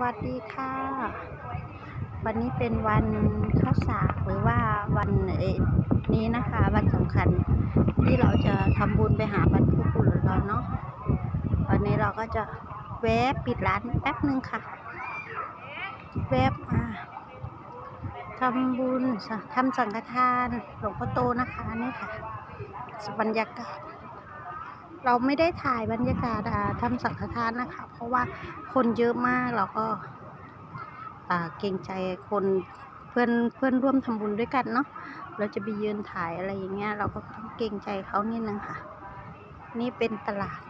วัสดีค่ะ วันนี้เป็นวันข้าวสากหรือว่าวันเอ่อนี้นะคะ วันสำคัญที่เราจะทำบุญไปหาบรรพบุรุษเราเนาะวันนี้เราก็จะแวบปิดร้านแป๊บหนึ่งค่ะ แวบมาทำบุญทำสังฆทานหลวงพ่อโตนะคะนี่ค่ะบรรยากาศ เราไม่ได้ถ่ายบรรยากาศทำสังฆทานนะคะ เพราะว่าคนเยอะมากเราก็เกรงใจคนเพื่อนเพื่อนร่วมทำบุญด้วยกันเนาะเราจะไปยืนถ่ายอะไรอย่างเงี้ย เราก็ต้องเกรงใจเขานิดนึงค่ะ นี่เป็นตลาด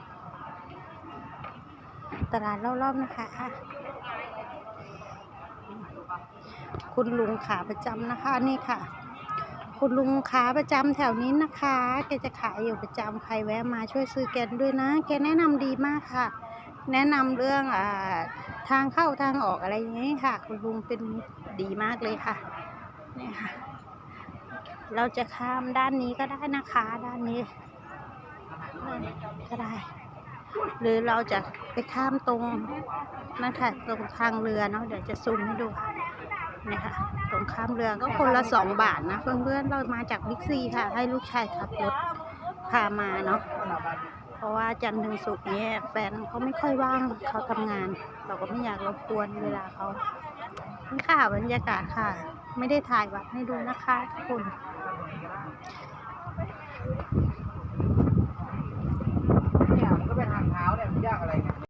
ตลาดรอบๆนะคะคุณลุงขาประจำนะคะนี่ค่ะ คุณลุงขาประจำแถวนี้นะคะ แกจะขายอยู่ประจำใครแวะมาช่วยซื้อแกด้วยนะ แกแนะนำดีมากค่ะ แนะนำเรื่องอ่าทางเข้าทางออกอะไรอย่างนี้ค่ะ คุณลุงเป็นดีมากเลยค่ะเนี่ยค่ะ เราจะข้ามด้านนี้ก็ได้นะคะ ด้านนี้ก็ได้ หรือเราจะไปข้ามตรงนั่นค่ะตรงทางเรือเนาะเดี๋ยวจะซูมให้ดูค่ะ เนี่ยค่ะตรงข้ามเรือก็คนละสองบาทนะ เพื่อนๆเรามาจากบิ๊กซีค่ะ ให้ลูกชายขับรถพามาเนาะเพราะว่าจันทร์ถึงศุกร์เนี้แฟนเขาไม่ค่อยว่างเขาทำงาน เราก็ไม่อยากรบกวนเวลาเขานี่ค่ะบรรยากาศค่ะ ไม่ได้ถ่ายวัดให้ดูนะคะทุกคนเนี่ยมันก็เป็นทางเท้าเนี่ยมันยากอะไร